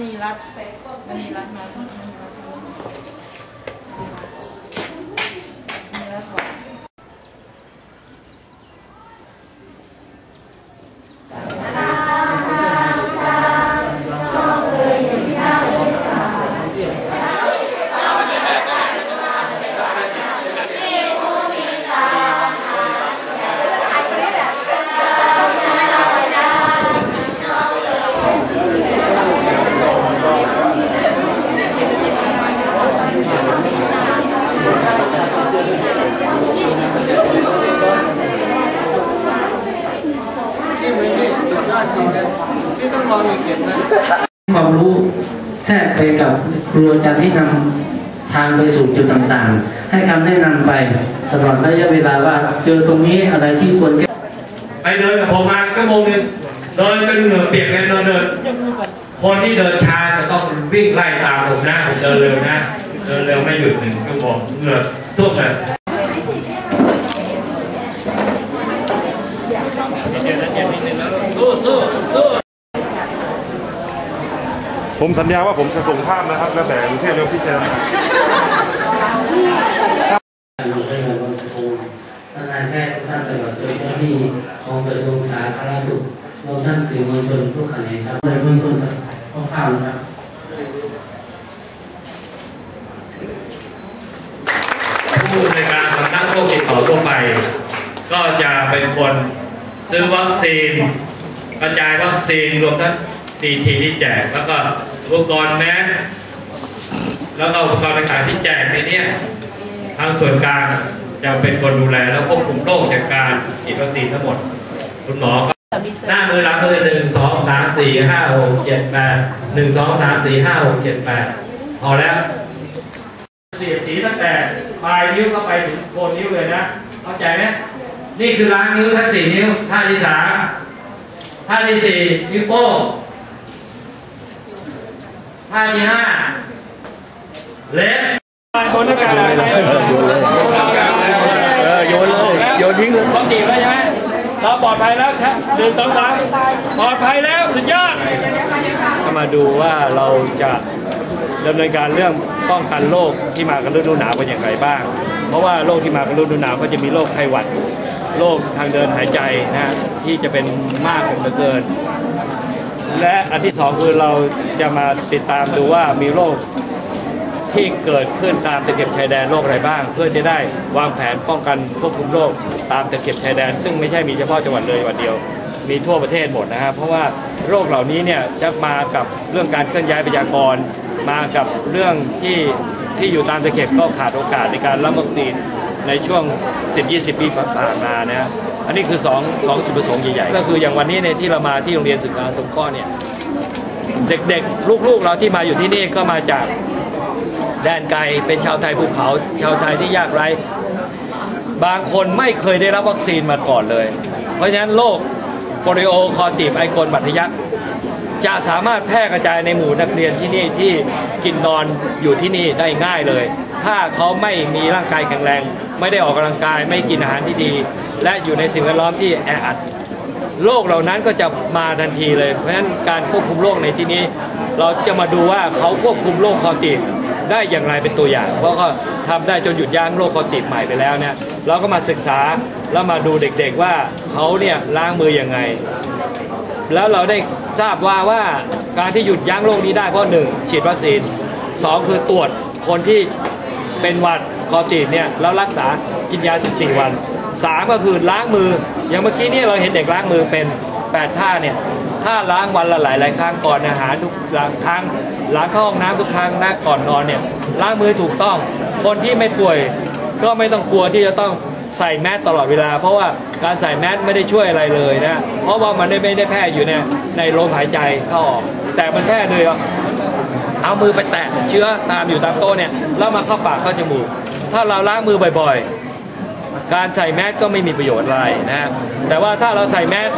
ณีรัตน์มณีรัตน์มามณีรัตน์มณีรัตน์บอก ที่มือนี่สุดยอดจริงเลยที่ต้ องอย่าเก็บนะความรู้แทรกไปกับครูอาจารย์ที่นำทางไปสู่จุดต่างๆ ให้คำแนะนำไปตลอดระยะเวลาว่าเจอตรงนี้อะไรที่ควรแก้ไปเดินกับผมมาชั่วโมงนึงเดินจนเหงื่อเปียกเลยเดินเดินยกมือก่อนคนที่เดินช้าจะต้องวิ่งไล่ตามผมนะผมเดินเร็วนะเดินเร็วไม่หยุดหนึ่งชั่วโมงเหงื่อท่วมเลย ผมสัญญาว่าผมจะส่งภาพนะครับ แล้วแต่กรุงเทพแล้วพิจารณาลงไปในบนสกูลท่านนายแพทย์ทุกท่านตลอดจนเจ้าหน้าที่ของกระทรวงสาธารณสุขรวมทั้งสื่อมวลชนทุกแขนงครับในเบื้องต้นคร่าวๆนะครับผู้ในวยการสำนักโรคติดต่อทั่วไป ก็จะเป็นคนซื้อวัคซีนกระจายวัคซีนรวมทั้ง ดีทีที่แจกแล้วก็อุปกรณ์แมสแล้วก็อุปกรณ์ต่างๆที่แจกในเนี้ยทางส่วนกลางจะเป็นคนดูแลแล้วควบคุมโรคจากการฉีดวัคซีนทั้งหมด คุณหมอก็หน้ามือรับมือหนึ่งสองสามสี่ห้าหกเจ็ดแปดหนึ่งสองสามสี่ห้าหกเจ็ดแปดพอแล้วเสียสีตั้งแต่ปลายนิ้วเข้าไปถึงโคนนิ้วเลยนะเข้าใจไหมนี่คือล้างนิ้วทั้งสี่นิ้วท่าที่สามท่าที่สี่นิ้วโป้ง ท่าที่ห้าเล็บคนหน้ากากอะไรไหมเออโยนเลยเออโยนเลย โยนทิ้งเลยต้องจีบแล้วใช่ไหมเราปลอดภัยแล้วครับหนึ่งสองสามปลอดภัยแล้วสุดยอดก็มาดูว่าเราจะดำเนินการเรื่องป้องกันโรคที่มากับฤดูหนาวเป็นอย่างไรบ้าง เพราะว่าโรคที่มากับฤดูหนาวก็จะมีโรคไข้หวัดโรคทางเดินหายใจนะฮะที่จะเป็นมากเหลือเกิน และอันที่สองคือเราจะมาติดตามดูว่ามีโรคที่เกิดขึ้นตามตะเข็บชายแดนโรคอะไรบ้าง เพื่อจะได้วางแผนป้องกันควบคุมโรคตามตะเข็บชายแดน ซึ่งไม่ใช่มีเฉพาะจังหวัดเลยจังหวัดเดียว มีทั่วประเทศหมดนะครับเพราะว่าโรคเหล่านี้เนี่ยจะมากับเรื่องการเคลื่อนย้ายประชากร มากับเรื่องที่ที่อยู่ตามตะเข็บก็ขาดโอกาสในการรับวัคซีนในช่วง 10-20 ปีผ่านมานะครับ อันนี้คือสองสองจุดประสงค์ใหญ่ๆก็คืออย่างวันนี้เนี่ยที่เรามาที่โรงเรียนศึกษาสงเคราะห์เนี่ยเด็กๆ ลูกๆ เราที่มาอยู่ที่นี่ก็มาจากแดนไกลเป็นชาวไทยภูเขา ชาวไทยที่ยากไร้ บางคนไม่เคยได้รับวัคซีนมาก่อนเลย เพราะฉะนั้นโรคโปลิโอคอตีบไอกลบัตทะยักจะสามารถแพร่กระจายในหมู่นักเรียนที่นี่ที่กินนอนอยู่ที่นี่ได้ง่ายเลย ถ้าเขาไม่มีร่างกายแข็งแรง ไม่ได้ออกกำลังกายไม่กินอาหารที่ดี และอยู่ในสิ่งแวดล้อมที่แออัดโรคเหล่านั้นก็จะมาทันทีเลย เพราะฉะนั้นการควบคุมโรคในที่นี้ เราจะมาดูว่าเขาควบคุมโรคคอตีบได้อย่างไรเป็นตัวอย่าง เพราะเขาทำได้จนหยุดยั้งโรคคอตีบใหม่ไปแล้วเนี่ยเราก็มาศึกษาแล้วมาดูเด็กๆว่าเขาเนี่ยล้างมืออยังไง แล้วเราได้ทราบว่าว่าการที่หยุดยั้งโรคนี้ได้เพราะหนึ่งฉีดวัคซีนสองคือตรวจคนที่เป็นหวัดคอตีบเนี่ยแล้วรักษากินยา 14 วัน สามก็คือล้างมือ อย่างเมื่อกี้เนี่ยเราเห็นเด็กล้างมือเป็น8ท่าเนี่ยถ้าล้างวันละหลายหลายครั้งก่อนอาหารทุกครั้งล้างเข้าห้องน้ำทุกครั้งนะก่อนนอนเนี่ยล้างมือถูกต้อง คนที่ไม่ป่วยก็ไม่ต้องกลัวที่จะต้องใส่แมสตลอดเวลา เพราะว่าการใส่แมสไม่ได้ช่วยอะไรเลยนะเพราะว่ามันไม่ได้แพร่อยู่ในในลมหายใจเข้าออก แต่มันแพร่โดยเอามือไปแตะเชื้อตามอยู่ตามโต๊ะเนี่ยแล้วมาเข้าปากเข้าจมูก ถ้าเราล้างมือบ่อยๆ การใส่แมสก็ไม่มีประโยชน์อะไรนะฮะแต่ว่าถ้าเราใส่แมส